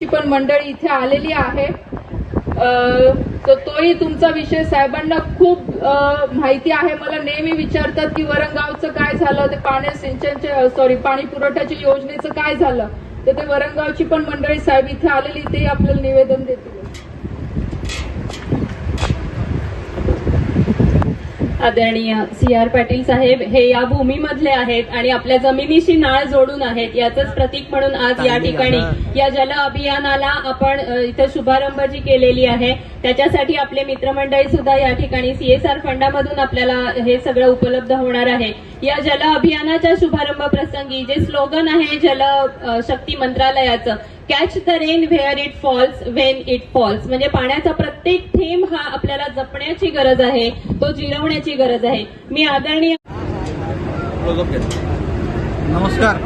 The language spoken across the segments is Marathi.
ची पण मंडळी इथे आलेली आहे. तर तोही तुमचा विषय. साहेबांना खूप माहिती आहे. मला नेहमी विचारतात की वरणगावचं काय झालं? ते पाणी सिंचनचे सॉरी पाणी पुरवठ्याच्या योजनेचं काय झालं? तर ते वरणगावची पण मंडळी साहेब इथे आलेली ते आपल्याला निवेदन देतील. आदरणीय सी आर पाटील साहेब हे या भूमीमधले आहेत आणि आपल्या जमिनीशी नाळ जोडून आहेत याचंच प्रतीक म्हणून आज या ठिकाणी या जल अभियानाला आपण इथे शुभारंभ जी केलेली आहे. त्याच्यासाठी आपले मित्रमंडळी सुद्धा या ठिकाणी सीएसआर फंडामधून आपल्याला हे सगळं उपलब्ध होणार आहे. या जल अभियानाच्या शुभारंभ प्रसंगी जे स्लोगन आहे जल शक्ती मंत्रालयाचं catch the rain where it falls when it falls म्हणजे पाण्याचा प्रत्येक थेंब हा आपल्याला जपण्याची गरज आहे तो जिरवण्याची गरज आहे. मी आदरणीय नमस्कार.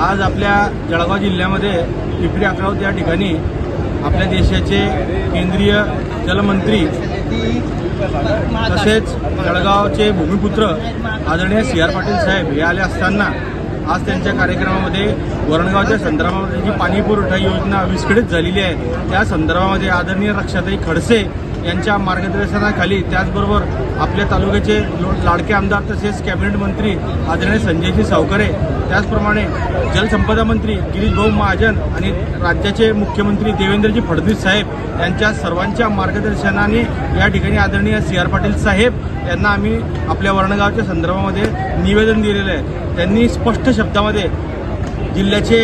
आज आपल्या जळगाव जिल्ह्यामध्ये पिपरी अकरावत या ठिकाणी आपल्या देशाचे केंद्रीय जलमंत्री तसेच जळगावचे भूमिपुत्र आदरणीय सी आर पाटील साहेब हे आले असताना आज त्यांच्या कार्यक्रमामध्ये वरणगावच्या संदर्भामध्ये जी पाणी पुरवठा योजना विस्कळीत झालेली आहे त्या संदर्भामध्ये आदरणीय रक्षाताई खडसे यांच्या मार्गदर्शनाखाली त्याचबरोबर आपल्या तालुक्याचे लाडके आमदार तसेच कॅबिनेट मंत्री आदरणीय संजयजी सावकरे त्याचप्रमाणे जलसंपदा मंत्री गिरीश भाऊ महाजन आणि राज्याचे मुख्यमंत्री देवेंद्रजी फडणवीस साहेब यांच्या सर्वांच्या मार्गदर्शनाने या ठिकाणी आदरणीय सी आर पाटील साहेब यांना आम्ही आपल्या वर्णगावच्या संदर्भामध्ये निवेदन दिलेलं आहे. त्यांनी स्पष्ट शब्दामध्ये जिल्ह्याचे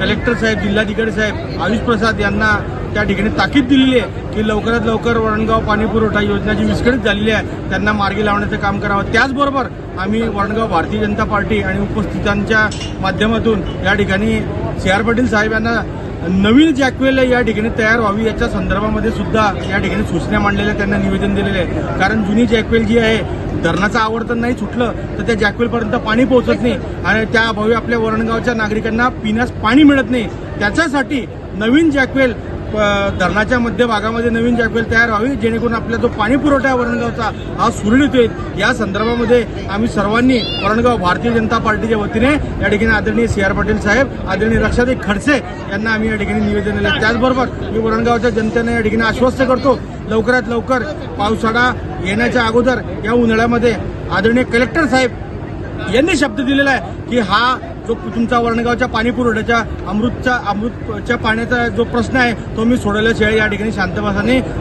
कलेक्टर साहेब जिल्हाधिकारी साहेब आयुष प्रसाद यांना त्या ठिकाणी ताकीद दिलेली आहे की लवकरात लवकर वरणगाव पाणी पुरवठा योजना जी विस्कळीत झालेली आहे त्यांना मार्गी लावण्याचं काम करावं. त्याचबरोबर आम्ही वरणगाव भारतीय जनता पार्टी आणि उपस्थितांच्या माध्यमातून या ठिकाणी सी आर पाटील साहेब यांना नवीन जॅकवेल या ठिकाणी तयार व्हावी याच्या संदर्भामध्ये सुद्धा या ठिकाणी सूचना मांडलेल्या त्यांना निवेदन दिलेलं आहे. कारण जुनी जॅकवेल जी आहे धरणाचं आवर्तन नाही सुटलं तर त्या जॅकवेलपर्यंत पाणी पोहोचत नाही. आणि त्या अभावी आपल्या वरणगावच्या नागरिकांना पिण्यास पाणी मिळत नाही. त्याच्यासाठी नवीन जॅकवेल धरणाच्या धरणाच्या मध्यभागामध्ये नवीन जॅकवेल तयार व्हावी जेणेकरून आपला जो पाणी पुरवठा आहे वरणगावचा हा सुरळीत होईल. या संदर्भामध्ये आम्ही सर्वांनी वरणगाव भारतीय जनता पार्टीच्या वतीने या ठिकाणी आदरणीय सी आर पाटील साहेब आदरणीय रक्षाताई खडसे यांना आम्ही या ठिकाणी निवेदन दिलं. त्याचबरोबर मी वरणगावच्या जनतेने या ठिकाणी आश्वस्त करतो लवकरात लवकर पावसाळा येण्याच्या अगोदर या उन्हाळ्यामध्ये आदरणीय कलेक्टर साहेब यांनी शब्द दिलेला आहे की हा जो तुमचा वरणगावच्या पाणी पुरवठ्याच्या अमृतच्या अमृतच्या पाण्याचा जो प्रश्न आहे तो मी सोडवल्याशिवाय या ठिकाणी शांत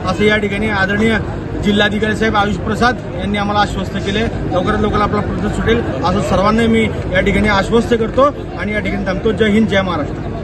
असं या ठिकाणी आदरणीय जिल्हाधिकारी साहेब आयुष प्रसाद यांनी आम्हाला आश्वस्त केले. लवकरात लवकर आपला प्रश्न सुटेल. असं सर्वांना मी या ठिकाणी आश्वस्त करतो आणि या ठिकाणी थांबतो. जय हिंद जय महाराष्ट्र.